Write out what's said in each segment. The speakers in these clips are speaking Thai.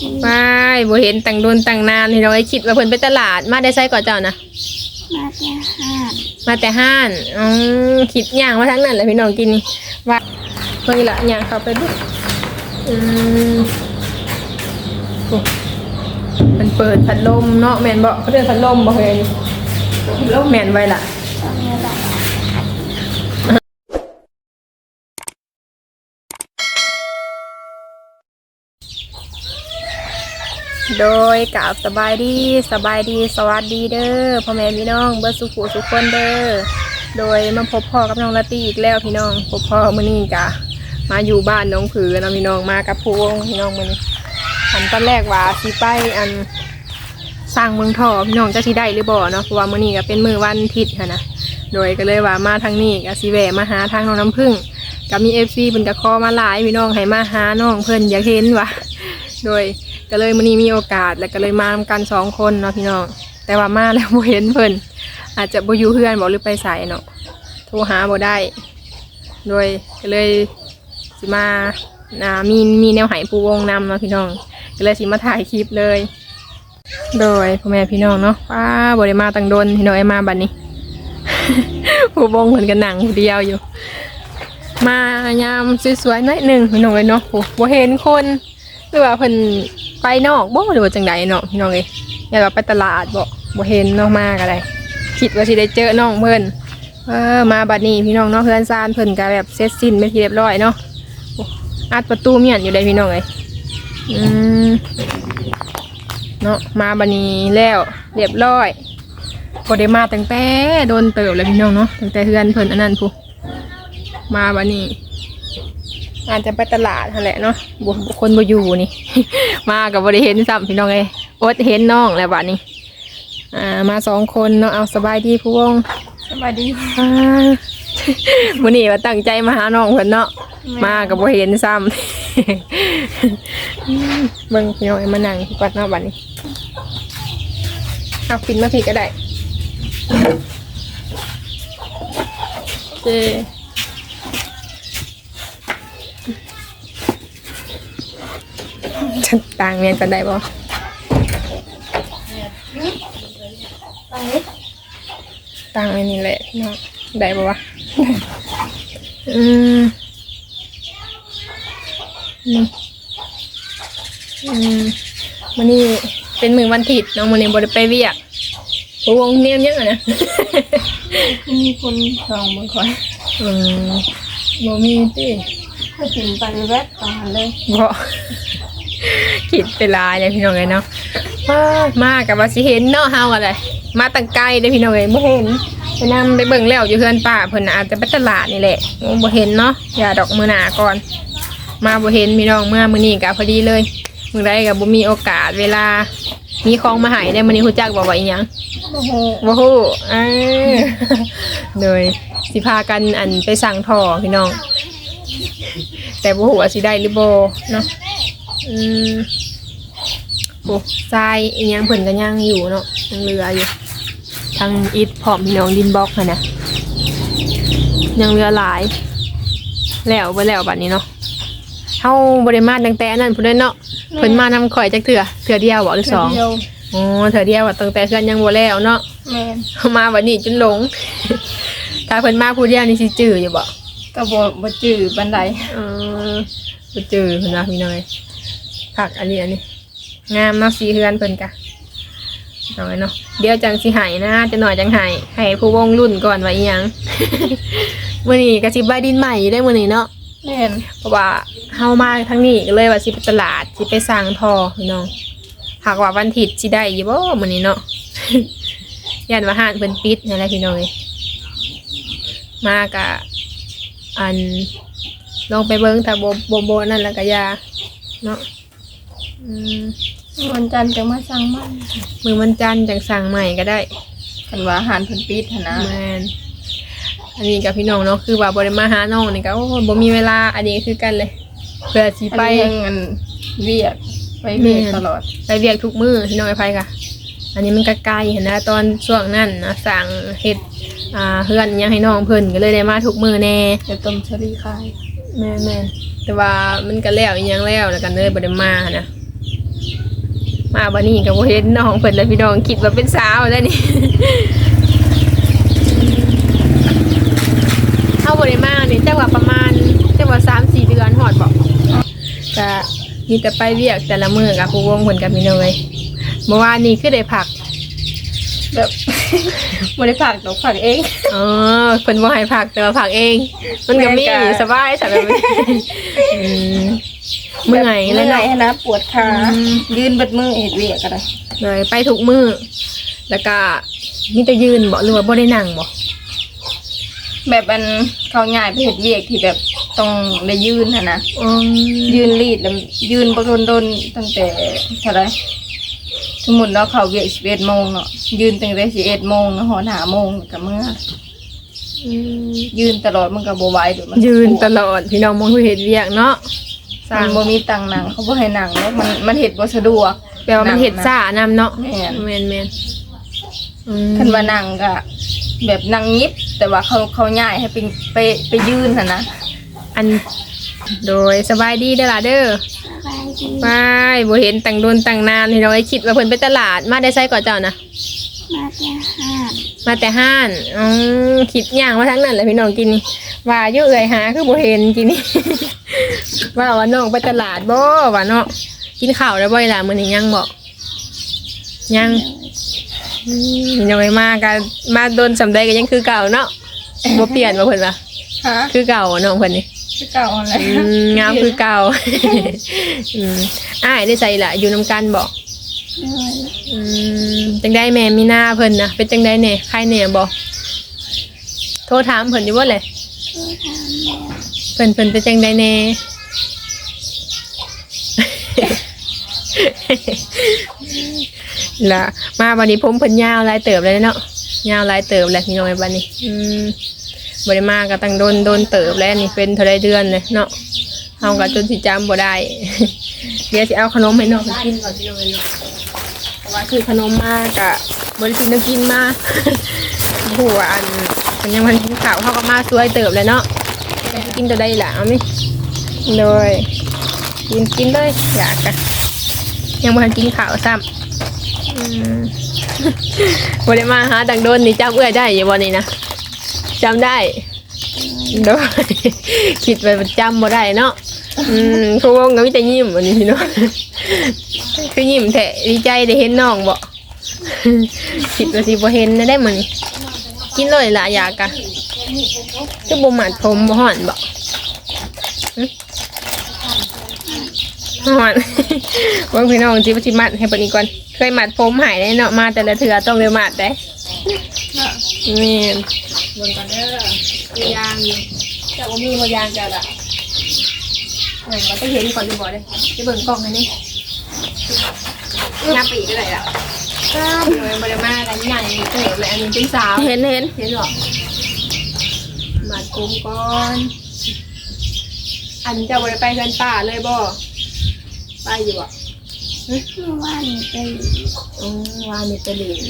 ดีไปบ่เห็นตั้งโดนตั้งนานพี่น้องไอ้คิดว่าเพิ่นไปตลาดมาได้ไสก่อนเจ้านะมาแต่ห้านมาแต่ห้านอ๋อคิดย่างมาทั้งนั้นแหละพี่น้องกินนี่ว่าเพิ่นละย่างเข้าไปดูอืมโอ้มันเปิดพัดลมเนาะแม่นบ่เขาเรียกพัดลมบ่เฮ้ยลมแม่นไว้ล่ะตอนนี้แหละ โดยกราบสบายดีสบายดีสวัสดีเด้อพ่อแม่พี่น้องเบิร์สุขุสุขคนเด้อโดยมาพบพ่อกับน้องละตีอีกแล้วพี่น้องพบพ่อมื้อนี้กะมาอยู่บ้านน้องผือเนาะพี่น้องมากับผู้วงพี่น้องมื้อนี้อันตอนแรกว่าสิไปอันสร้างเมืองท่อพี่น้องจะสิได้หรือบ่เนาะเพราะว่ามื้อนี้ก็เป็นมือวันอาทิตย์ค่ะนะโดยก็เลยว่ามาทางนี้ก็สิแหวมาหาทางน้องน้ำผึ้งก็มี FC เพิ่นก็ขอมาหลายพี่น้องให้มาหาน้องเพิ่อนอยากเห็นว่าโดย ก็เลยมื้อนี้มีโอกาสแล้วก็เลยมากันสองคนเนาะพี่น้องแต่ว่ามาแล้วบ่เห็นเพิ่นอาจจะบ่อยู่เพื่อนบ่หรือไปไสเนาะโทรหาบ่ได้ โดยก็เลยสิมาอ่ามีมีแนวหายปูวงนำเนาะพี่น้องก็เลยสิมาถ่ายคลิปเลย โดยพ่อแม่พี่น้องเนาะป้าบ่ได้มาตังโดนพี่น้องไอ้มาบัดนี้ผู้วงเพิ่นก็นั่งผู้เดียวอยู่ มายามสวยๆหน่อยหนึ่งพี่น้องเอ้ยเนาะโอ้บ่เห็นคนหรือว่าเพิ่น ไปนอกบ่หรือว่าจังใดเนาะพี่น้องเอ้ยอยากว่าไปตลาดบ่บ่เห็นนองมากอะไรคิดว่าสิได้เจอน้องเพิ่นเออมาบัดนี้พี่น้องเนาะเพื่อนซานเพิ่นก็แบบเสร็จสิ้นเป็นที่เรียบร้อยเนาะอัดประตูเมียนอยู่ได้พี่น้องเอ้ยอืมเนาะมาบัดนี้แล้วเรียบร้อยบ่ได้มาตั้งแต่โดนเติบแล้วพี่น้องเนาะตั้งแต่เพื่อนเพิ่นอันนั้นพุมาบัดนี้ อาจจะไปตลาดนั่นแหละเนาะบุคนบ่อยู่นี่ มากับบริเห็นซ้ำพี่น้องเอ้ยอดเห็นน้องแล้วบัดนี้ อ่า มาสองคนเนาะเอาสบายดีผู้วงสบายดีอ่ามื้อนี้ว่าตั้งใจมาหาน้องเพิ่นเนาะมากับบ่เห็นซ้ำเบิ่งพี่น้องเอ้ยมานั่งก่อนเนาะบัดนี้เอากินมาพี่ก็ได้โอเค ฉันต่างเมียนกันได้บ่ต่างเมียนนี่แหละพี่น้องได้บ่วะอืมนี่อืมมันนี่เป็นมือวันถิดน้องมันนี่บ่ได้ไปเวียกโอ้วงเนียมยังอะนะมีคนสองมือคอยอืมบ่มีติถ้ากินไปแวะตาเลยบ่ คิดไปหลายเลยพี่น้องเลยเนาะมามากับว่าสิเห็นเนาะเฮาอะไรมาตั้งไกลเลยพี่น้องเลยบ่เห็นไปนำไปเบิ่งแล้วอยู่เพื่อนป้าเพิ่นน่ะอาจจะไปตลาดนี่แหละโอ้บ่เห็นเนาะอย่าดอกมือหนาก่อน มาบ่เห็นพี่น้องเมื่อมื้อนี้ก็พอดีเลยมื้อใดก็บ่มีโอกาสเวลามีของมาให้ได้มื้อนี้ฮู้จักบ่ว่าอีหยังโอ้โหบ่ฮู้เออโดยสิพากันอันไปสั่งท่อพี่น้อง แต่บ่ฮู้ว่าสิได้หรือบ่เนาะ อืมโอ้ทรายอีหยังเพิ่นก็ยังอยู่เนาะยังเหลืออยู่ทางอิฐพร้อมพี่น้องดินบล็อกหั่นน่ะยังเหลือหลาย แล้วบ่แล้วบัดนี้เนาะเฮาบ่ได้มาตั้งแต่อันนั้นพุ่นเด้อเนาะเพิ่นมานำข่อยจักเทื่อเทื่อเดียวบ่หรือสอง เดียวอ๋อเทื่อเดียวว่าตั้งแต่เพื่อนยังบ่แล้วเนาะแม่นเฮามาบัดนี้จนหลง ถ้าเพิ่นมาผู้เดียวนี่สิจื้ออยู่บ่ก็บ่บ่จื้อบันไดเออบ่จื้อเพิ่นว่าพี่น้อย ผักอันนี้อันนี้งามเนาะสีเฮือนเพิ่นกะน้อยเนาะเดี๋ยวจังสิใหายนะจะหน่อยจังใหายให้ผู้วงรุ่นก่อนว่าอีหยังมื้อนี้ก็สิใบดินใหม่อยู่ได้มื้อนี้เนาะแม่นเพราะว่าเฮามาทางนี้ก็เลยว่าสิไปตลาดสิไปสั่งทอพี่น้องหากว่าวันอาทิตย์สิได้อยู่บ่มื้อนี้เนาะยันว่าห้างเพิ่นปิดนั่นแหละพี่น้องเอ้ยมากะอันลองไปเบิ่งถ้าบ่บ่บ่นั่นแล้วก็อย่าเนาะ อืมวันจันทร์จะมาสั่งมันมือวันจันทร์จังสั่งใหม่ก็ได้คันว่าอาหารเพิ่นปิดหั่นนะแมนอันนี้กับพี่น้องเนาะคือว่าบ่ได้มาหาน้องนี่ก็โอ้บ่มีเวลาอันนี้คือกันเลยเพื่อสิไป ไปยังอันเวียกไปเวียกแม่น ตลอดไปเวียกทุกมื้อพี่น้องไอ้ไผค่ะ อันนี้มันก็ไกลเห็นนะตอนช่วงนั้นนะสั่งเฮ็ดอ่าเฮือนอิหยังให้น้องเพิ่นก็เลยได้มาทุกมื้อแน่จะต้มชะลีคายแม่นๆแต่ว่ามันก็แล้วอีหยังแล้วแล้วกันเลยบ่ได้มานะ มาบันนี้กับโบเห็นน้องเพิ่นแล้วพี่น้องคิดว่าเป็นสาวแล้วนี่เข้าบริมานี่จังหวะประมาณจังหวะสามสี่เดือนหอดบอกจะมีแต่ไปเวียกแต่ละมือกับครูวงเพิ่นกับมีเนยเมื่อวานนี้คือได้ผักแบบบ่ได้ผักดอกผักเองอ๋อเพิ่นบ่ให้ผักแต่ว่าผักเอง มันก็มีแม่นกะสบายสบายอืม เมื่อยแล้วเมื่เนาะอยนะปวดขาอืม ยืนเบัดมือเฮ็ดเวียกก็ได้เลยไปทุกมือแล้วก็มีแต่ยืนบ่หรือว่าบ่ได้นั่งบ่แบบอันเขาง่ายไปเฮ็ดเวียกที่แบบต้องได้ยืนหั่นนะอืมยืนรีดแล้วยืนบ่โดนๆตั้งแต่เท่าไหร่สมมุติเนาะเขาเวียก11โมงเนาะยืนตั้งแต่11โมงเนาะหอน5โมงก็เมื่ออืมยืนตลอดมันก็บ่ไหวเดี๋ยวมันยืนตลอดพี่น้องมองคือเฮ็ดเวียกเนาะ สร้ามังนบ่มีตังค์นั่งเขาบ่ให้นั่งเนาะมันมันเฮ็ดบ่สะดวกแปลว่ามันเห็ดซ่านำเนาะแม่นแมนแมนอืมคันว่านั่งก็แบบนั่งยิบ แต่ว่าเขาเขาย้ายให้เป็นไปไปยืนน่ะนะอัน โดยสบายดีเด้อล่ะเด้อไปดีไปบ่เห็นตังโดนตังนานนี่เราไอ้คิดว่าเพิ่นไปตลาดมาได้ไสก่อนเจ้านะ มาแต่ห้านมาแต่ห้านอือคิดย่างมาทั้งนั้นแหละพี่น้องกินนี่ ว่าอยู่เอ่ยหาคือบ่เห็นกินนี่ ว่าว่าน้องไปตลาดบ่ว่าเนาะกินข้าวแล้วบ่ล่ะมื้อนี้ยังบ่ยังอืมยังไม่มากันมาโดนสำใดก็ยังคือเก่าเนาะบ่เปลี่ยนบ่เพิ่นว่าฮะคือเก่าน้องเพิ่นนี่คือเก่าอะไรอืมงามคือเก่า อืมอ้ายได้ใส่ละอยู่นำกันบอกเลยอืมจังได้แม่มีหน้าเพิ่นนะเป็นจังได้แน่ใครแน่บอกโทรถามเพิ่นอยู่ว่าเลย เพิ่นเพิ่นเป็นจังได้แน่ละมาวันนี้ผมเพิ่นยาวลายเติบเลยเนาะยาวลายเติบเลยพี่น้อยบัดนี้ อืมบ่ได้มาก็ตั้งโดนโดนเติบแล้วนี่เป็นเท่าไรเดือนเลยเนาะเฮาก็จนสิจำบ่ได้ เดี๋ยวสิเอาขนมให้น้องเพิ่นกินก่อนพี่น้อยเนาะเพราะว่าคือขนมมากะบ่ได้กินน้ำกินมาหัวอัน มันยังมันกินข้าวเฮาก็มาสวยเติบเลยเนาะกินตัวใดล่ะเอาไหมโดยกินกินเลยอยากกะยังบ่ทันกินข้าวซ้ำอืมบริมาหาดังโดนนี่จำเอื้อยได้อยู่วันนี้นะจำได้โดยคิดไปจำบ่ได้เนาะอืมครูวงก็มีแต่ยิ้มวันนี้เนาะคือยิ้มแท้ดีใจได้เห็นน้องบ่คิดว่าสิบ่เห็นนะได้มื้อนี้ กินเลยล่ะอยากกะคือบ่หมัดผมบ่ฮ้อนบ่หึฮ้อนว่าพี่น้องที่ว่าสิมัดให้เพิ่นอีกก่อน เคยมัดผมหายได้เนาะมาแต่ละเถื่อต้องเร็วมัดได้แม่นเบิ่งก่อนเด้อมียางอยู่เจ้าบ่มีบ่ยางเจ้าล่ะเบิ่งว่าจะเห็นก่อนอยู่บ่เด้จะเบิ่งกล้องให้นี่งับไปอีกก็ได้ล่ะครับ เลยบ่ได้มากันใหญ่เติบเลยอันนี้เป็นสาวเห็นเห็นเห็นหรอมัดผมก่อน อันจ้าบ่ได้ไปเฮือนป้าเลยบ่ไปอยู่บ่เมื่อวานไปอืมว่ามีตะลิง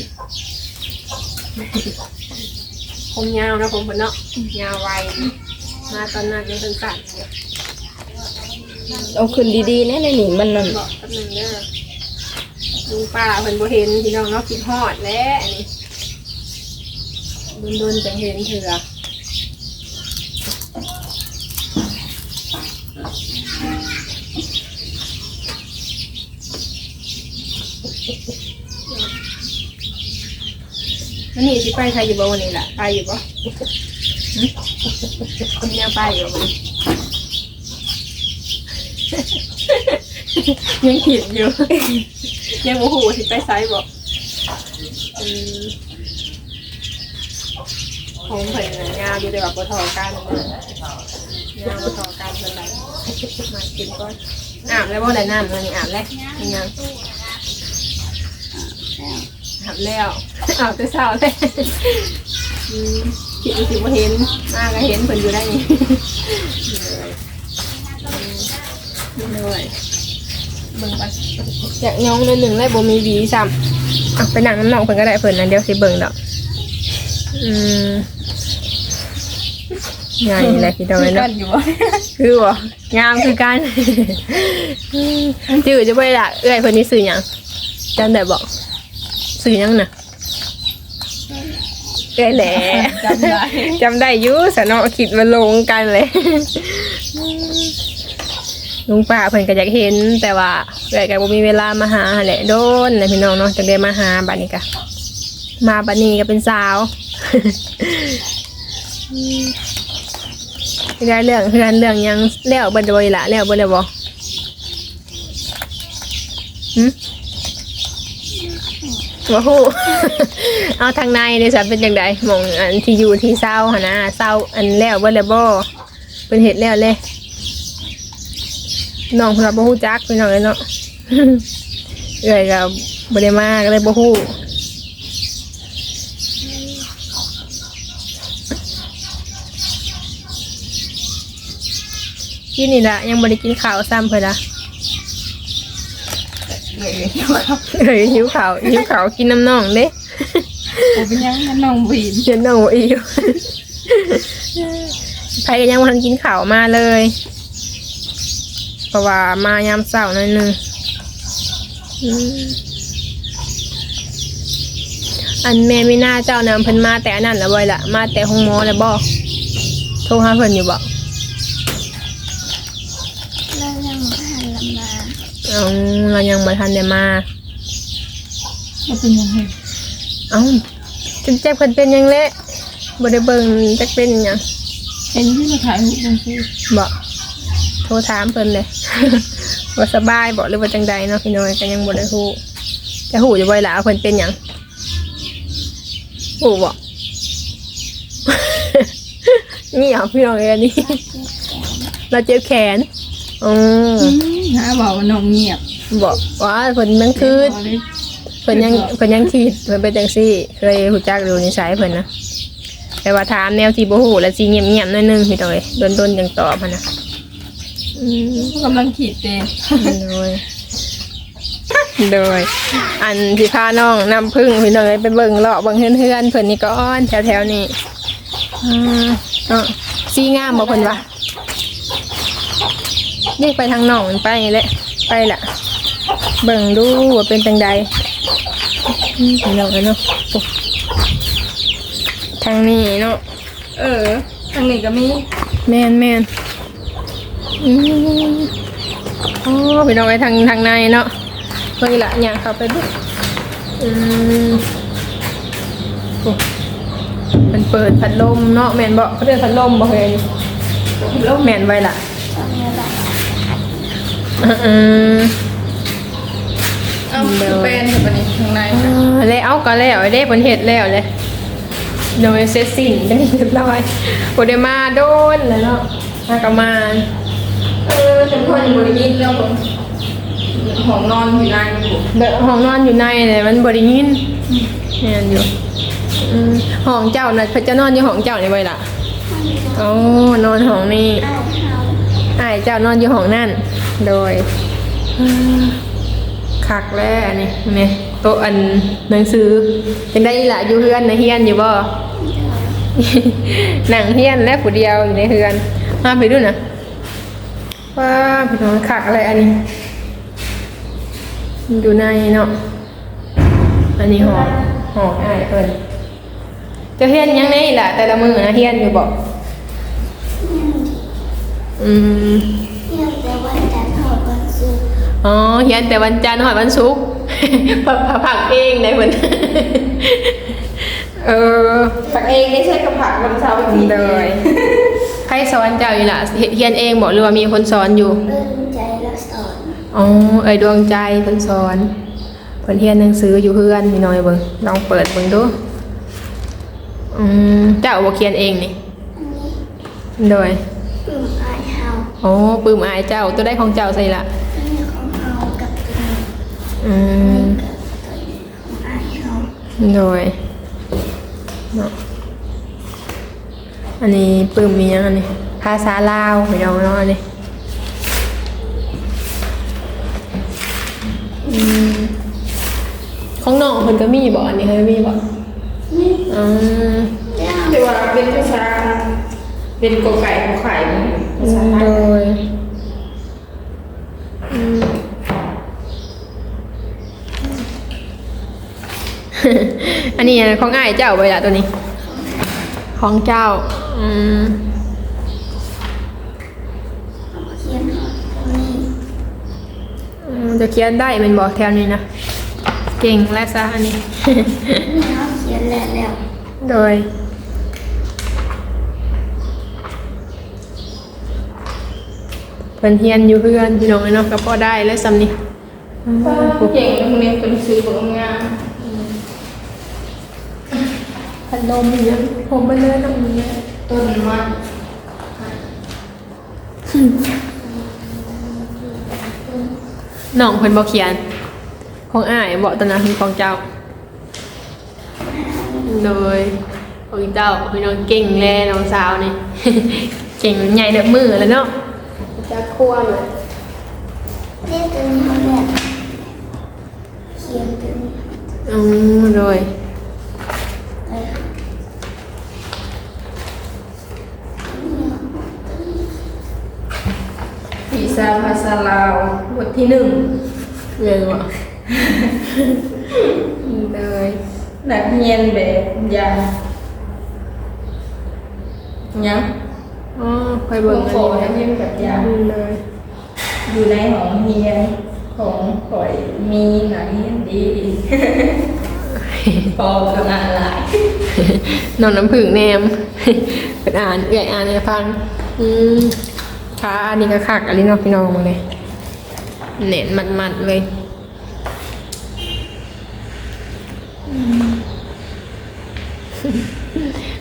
ผมยาวนะผมเป็นเนาะยาวไวมาตอนนั้นยังเป็นสัตว์เอาขึ้นดีๆน่ในนี่มันนั่นบอกกันหน่งเด้อ ลุงป้าเพิ่นบ่เห็นพี่น้องเนาะคิดฮอดแล้วอันนี้โดนๆจะเห็นเถื่อวันนี้สิไปใครอยู่บ่วันนี้ล่ะไปอยู่บ่หึยังไปอยู่บ่ยังคิดอยู่ ยังโมโหสิไปไซส์บอกอืมผมเผยงานอยู่แต่แบบบทอกันงานบทอกันเป็นไรมากินก่อนอาบแล้วบ่ได้น้ำเลยนี่อาบแล้วนี่งานแล้วอาบแล้วอาบแต่เช้าเลยอืมคิดว่าสิบ่เห็นมาก็เห็นเพิ่นอยู่ได้นี่เลยอืม เลยเบิ่งไปอยากย้องนิดหนึ่งเลยบ่มีหวีซ้ำอะไปนั่งน้ำหนองเพิ่นก็ได้เพิ่นนะเดี๋ยวสิเบิ่งดอกอืมงานนี่แหละพี่ดอยกัเนาะนอยู่บ่คือบ่งามคือกันอืมจื้อจะไปละเอื้อยเพิ่นนี่ซื้อหยังจำได้บอกสื่อยังน่ะเอ้ยแหละจำได้ จำได้อยุสนอคิดมาลงกันเลย ลุงป้าเพิ่นก็อยากเห็น แต่ว่าเกิดกับบ่มีเวลามาหาหั่นแหละโดนนะพี่น้องเนาะจังได้มาหาบัดนี้กะมาบัดนี้ก็เป็นสาวได้เรื่องเพื่อนเรื่องยังแล้วเบิดบ่อยละแล้วเบิดแล้วบ่หึบ่ฮู้เอาทางในเด้สันเป็นจังไดหมองอันที่อยู่ที่เศร้าหั่นนะเศร้าอันแล้วเบิดแล้วบ่เป็นเฮ็ดแล้วเลย น้องเพิ่นว่าบ่ฮู้จักพี่น้องเอ้ยเนาะเอ้ยก็บ่ได้มาก็เลยบ่ฮู้กินนี่ละยังบ่ได้กินข้าวซ้ำเพิ่นละเอ้ยเดี๋ยวครับเอ้ยหิวข้าวหิวข้าวกินน้ำน่องเด้ผมเป็นยังนั่นน้องวีนเดี๋ยวน้องบ่อีกใครก็ยังบ่ทันกินข้าวมาเลยเพ ราะว่ามายามเช้าหน่อยหนึงอืมอันแม่ไม่น่าเจ้านำเพิ่นมาแต่อันนั้นละบ่อยละมาแต่ห้องหมอแล้วบ่โทรหาเพิ่นอยู่บ่เรายังหันลำมาเอาเรายังบ่ทันได้มาก็เป็นยังไงเอ้าจนเจ็บเพิ่นเป็นหยังเละบ่ได้เบิ่งจักเป็นหยังเห็นที่มาถ่ายรูปลงเฟซบ่ โทรถามเพิ่นเลยว่าสบายบ่หรือว่าจังใดเนาะพี่น้อยก็ยังบ่ได้ฮู้จะฮู้อยู่บ่ล่ะว่าเพิ่นเป็นหยังฮู้บ่นี่เหรอพี่น้องเอ้ยอันนี้เราเจ็บแขนอ๋อหาบอกว่าน้องเงียบบอกว่าเพิ่นมันคือเพิ่นยังเพิ่นยังคิดเพิ่นเป็นจังซี่ เคยรู้จักดูนิสัยเพิ่นนะแต่ว่าถามแนวที่บ่ฮู้แล้วสิเงียบๆหน่อยหนึงพี่น้อยโดนๆจังตอบหันนะ อืมกำลังขีดเตนโดยโดย อันที่พาน้องน้ำพึ่งพี่น้อยไปเบิ่งเลาะเบิ่งเฮือนๆเพิ่นนี่ก็อ้อนแถวๆนี้อ่าเนาะสีงามบ่เพิ่นว่าเรียกไปทางน้องมันไปนี่แหละไปละเบิ่งดูว่าเป็นจังใดอืมพี่น้องเอ้ยเนาะโอ้ทางนี้เนาะเออทางนี้ก็มีแม่นแม่น อืมอ๋อพี่น้องไอ้ทางทางในเนาะเฮ้ยละอย่างเขาไปดูอืมโอ้มันเปิดพัดลมเนาะแมนบอกเขาเรียกพัดลมบ่เฮ้ยแล้วแมนไว้ละอืมเอาคือเป็นแบบนี้ข้างในอ่าแล้วเอาก็แล้วไอเด้ผลเห็ดแล้วเลยโดยเสร็จสิ้นได้เรียบร้อยบ่ได้มาโดนแล้วเนาะมากมา เออจนพ่อยังบริยินแล้วผมห้องนอนอยู่นานอยู่เดอะห้องนอนอยู่ในเลยมันบริยินแม่นอยู่อืมห้องเจ้าน่ะเพิ่นจะนอนอยู่ห้องเจ้านี่ไว้ล่ะอ๋อนอนห้องนี้อ้ายเฮาอ้ายเจ้านอนอยู่ห้องนั่นโดยอ่าคักแล้วอันนี้นี่โต๊ะอันหนังสือจังได้อีหล่ะอยู่เฮือนในะเฮียนอยู่บ่หนังเฮียนและผู้เดียวอยู่ในเฮือนมาไปดูนะ ว้าพี่น้องคักอะไรอันนี้อยู่ในเนาะอันนี้หอหออ้ายเพิ่นจะเฮียนยังไงล่ะ แต่ละมือนะเฮียนอยู่บอกอืมเนี่ยแต่วันจันทร์หอดวันศุกร์อ๋อเฮียนแต่วันจันทร์หอยวันศุกร์ผักผักเองได้เพิ่นเออผักเองไม่ใช่กระผักวันเสาร์วันนี้เลยใค รสอนเจ้าอยู่ล่ะเฮียนเองบอกหรือว่ามีคนสอนอยู่ เอิ้นใจและสอนอ๋อเอ้ยดวงใจเพิ่นสอนเพิ่นเฮียนหนังสืออยู่เพื่อนมีน้อยเบิ่งลองเปิดเบิ่งดูอืมเจ้าบ่เขียนเองนี่อันนี้โดยกลุ่มอ้ายเฮาอ๋อปื้มอายเจ้าตัวได้ของเจ้าใส่ละอันนี้ของเฮากับตัวนี้อืมกับตัวนี้ของอ้ายเฮาโดยเนาะ อันนี้ปื้มมีหยังอันนี้ภาษาลาวพี่น้องเนาะอันนี้อืมของน้องเพิ่นก็มีบ่อันนี้เคยมีบ่นี่อืมเจ้าแต่ว่าเป็นภาษาเป็นกอไก่ขอไข่ภาษาไทโดยยอืมอันนี้ของอ้ายเจ้าไปละตัวนี้ ของเจ้า อืมเขียนหอตรงนี้อืมจะเขียนได้แมันบอกแถวนี้นะ เก่งและซะอันนี้ นี่เขาเขียนแล้วแล้วโดย เพิ่นเฮียนอยู่เพื่อนพี่น้องเนาะก็พอได้แล้วสำนี้เก่งตรงนี้เป็นซื้อบ่งามพัดลมเนี่ยผมไปเลยตรงนี้ ต้นมันน้องเพิ่นบ่เขียน ของอ้ายบอกตอนนั้นคือของเจ้า โดยของเจ้าพี่น้องเก่งแลน้องสาวนี่ เก่งใหญ่เด้อมือแล้วเนาะจะคั่วเลยนี่ตัวนี้เขาแบบเขียนตัวนี้อืมโดย ไป ภาษาภาษาลาวบทที่หนึ่งเรียนว่าเลยนักเรียนแบบยายังอ๋อไปเบิ่เบิ่งงโขอันนักเรีนี้ยนแบบยาอืมเลย อยู่ในห้องเรียนของข่อยมีนักเรียนดีพอกับอ่านหลายนอนน้ำผึ้งแนมเป็นอ่านเอื่อยอ่านให้ฟัง อืม ขาอันนี้ก็คักอันนี้เนาะพี่น้องมาเลยเน็ตมัดๆเลยอืม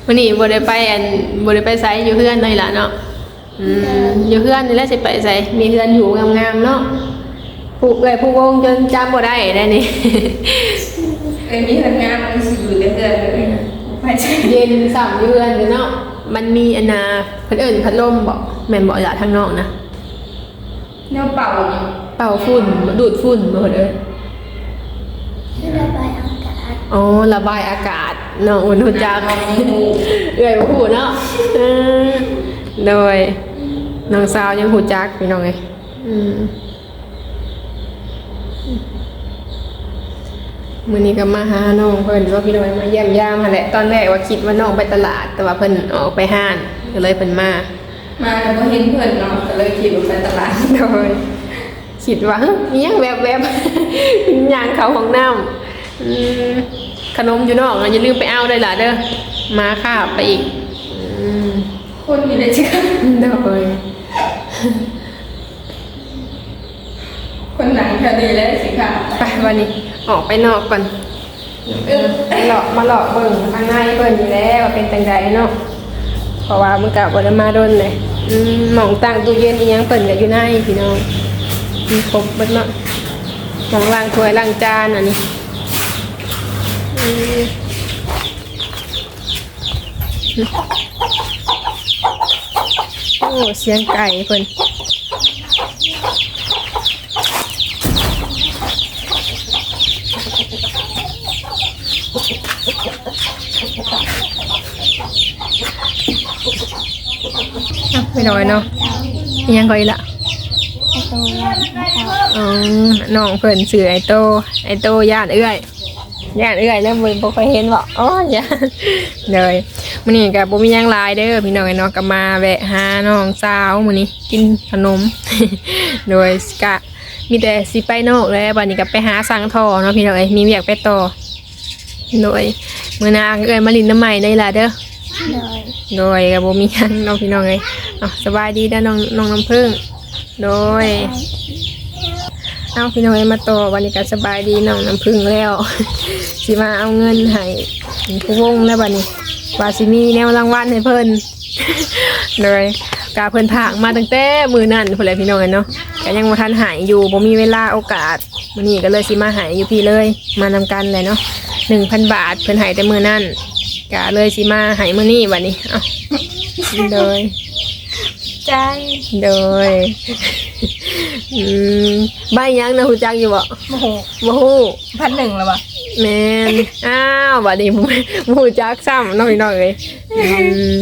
วันนี้บ่ได้ไปอันบ่ได้ไปไสอยู่เพื่อนเลยล่ะเนาะอืมอยู่เพื่อนนี่แหละสิไปไสมีเพื่อนอยู่งามๆเนาะผูกเลยผูกวงจนจำบ่ได้ได้นี่เอ้ยมีทำงานมันสิอยู่เรื่อยๆเลยไปใช่เย็นสามเดือนเลยเนาะ มันมีอนนาเพิ่นเอิ้นพัดลมบอกแม่นบอกอย่าทางนอกนะแนวเป่าเนี่ยเป่าฝุ่นดูดฝุ่นบ่เพิ่นเอิ้นที่ระบายอากาศอ๋อระบายอากาศน้องอุ่นหูจักเอื้อยบ่ฮู้เนาะเออโดยน้องสาวยังหูจักพี่น้องเอ้ยอืม มื้อนี้ก็มาหาน้องเพิ่นว่าพี่น้องมาเยี่ยมยามหั่นแหละตอนแรกว่าคิดว่าน้องไปตลาด แต่ว่าเพิ่นออกไปห้านก็เลยเพิ่นมามาแล้วก็เห็นเพื่อนเนาะก็เลยคิดว่าไปตลาดโดยคิดว่าเฮ้ยมีหยังแบบแบบๆย่างเขาของน้ำอืมขนมอยู่นอกนะอย่าลืมไปเอาได้ล่ะเด้อมาค่าบไปอีกอืมคนมีได้เชื่อโดยคนหนังคดีแล้วสิค่ะไปวันนี้ ออกไปนอกก่อนเออมาหลอกมาหลอกเบิ่งข้างในเบิ่งอยู่แล้วว่าเป็นจังไดเนาะเพราะว่ามันกะบ่ได้มาโดนเลยอืมหมองตั้งตู้เย็นอีหยังเปิ่นก็อยู่ในพี่น้องมีครบเบิดเนาะหม่องล้างถ้วยล้างจานอันนี้อืมโอ้เสียงไก่เพิ่น ไม่น้อยเนาะอีหยังก็อีกละไอตัวยันเขาอ๋อน้องเพิ่นชื่อไอโต ไอโตญาติเอื้อยญาติเอื้อยแล้วบ่บ่เคยเห็นบ่อ๋อญาติเลยมื้อนี้ก็บ่มีหยังหลายเด้อพี่น้องไอ้เนาะก็มาแวะหาน้องสาวมื้อนี้กินขนม โดยกะมีแต่สิไปนอกแล้วบัดนี้ก็ไปหาสั่งทอเนาะพี่น้องเอ้ยมีเวียกไปต่อโดยมื้อหน้าเอ้ยมาลินน้ำใหม่ได้ล่ะเด้อ เลยโดยกับโบมีหยังน้องพี่น้องเลยเอาสบายดีด้น้องน้องน้ำพึ่งโดย เอาพี่น้องเอ้ยมาต่อวันนี้ก็สบายดีน้องน้ำพึ่งแล้ว สิมาเอาเงินให้ผู้วงแล้วบัดนี้ว่าสิมีแนวรางวัลให้เพิ่นโดยกาเพิ่นผากมาตั้งแต่มือนั่นพุ่นแหละพี่น้องเอ้ยเนาะก็ยังบ่ทันหายอยู่บ่มีเวลาโอกาสมื้อนี้ก็เลยสิมาหายอยู่พี่เลย มานำกันเลยเนาะ1,000 บาทเพิ่นใหายแต่มือนั่น ก็เลยสิมาใหายมื้อนี้บัดนี้เอ้าโดย ใจโดยอืมใบยังนะหูจักอยู่บ่โอ้โหบ่ฮู้พันหนึ่งแล้ววะแม่นอ้าวบัดนี้บ่บ่ฮู้จักซ้ำน้องพี่น้องเอ้ยอื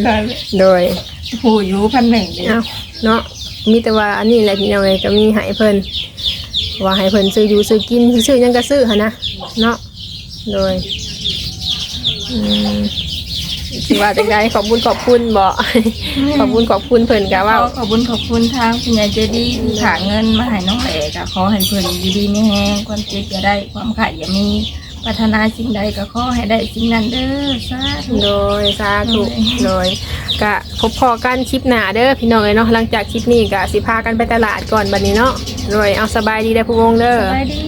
มโดยโอ้อยู่พันหนึ่งเลยเอ้าเนาะมีแต่ว่าอันนี้แหละพี่น้องเอ้ยก็มีให้เพิ่นว่าให้เพิ่นซื้ออยู่ซื้อกินซื้อหยังก็ซื้อหั่นนะเนาะโดยอืม สิว่าจังไดขอบคุญขอบคุณบ่ขอบคุญขอบคุณเพิ่นก็ว่าว่าขอบคุญขอบคุณทางคุณยายเจดีที่ฝากเงินมาให้น้องแหลกขอให้เพิ่นอยู่ดีมีแฮงความเจ็บอย่าได้ความขายอย่ามีปรารถนาสิ่งใดก็ขอให้ได้สิ่งนั้นเด้อสาธุโดยสาธุโดยกะพบพอกันคลิปหน้าเด้อพี่น้องเอ้ยเนาะหลังจากคลิปนี้กะสิพากันไปตลาดก่อนบัดนี้เนาะโดยเอาสบายดีเด้อผู้วงเด้อสบายดี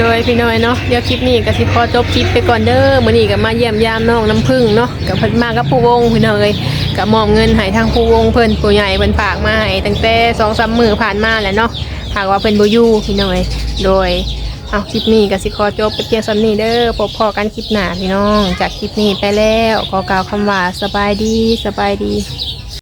โดยพี่น้อยเนาะเดี๋ยวคลิปนี้ก็สิขอจบคลิปไปก่อนเด้อมื้อนี้ก็มาเยี่ยมยามน้องน้ำพึ่งเนาะกับเพิ่นมากับผู้วงพี่น้อยก็มอบเงินให้ทางผู้วงเพิ่นผู้ใหญ่เพิ่นฝากมาให้ตั้งแต่2-3มื้อผ่านมาแหละเนาะหากว่าเพิ่นบ่อยู่พี่น้อยโดยเอาคลิปนี้ก็สิขอจบไปเพียงสำนี้เด้อพบพอกันคลิปหน้าพี่น้อง จากคลิปนี้ไปแล้วขอกล่าวคำว่าสบายดีสบายดี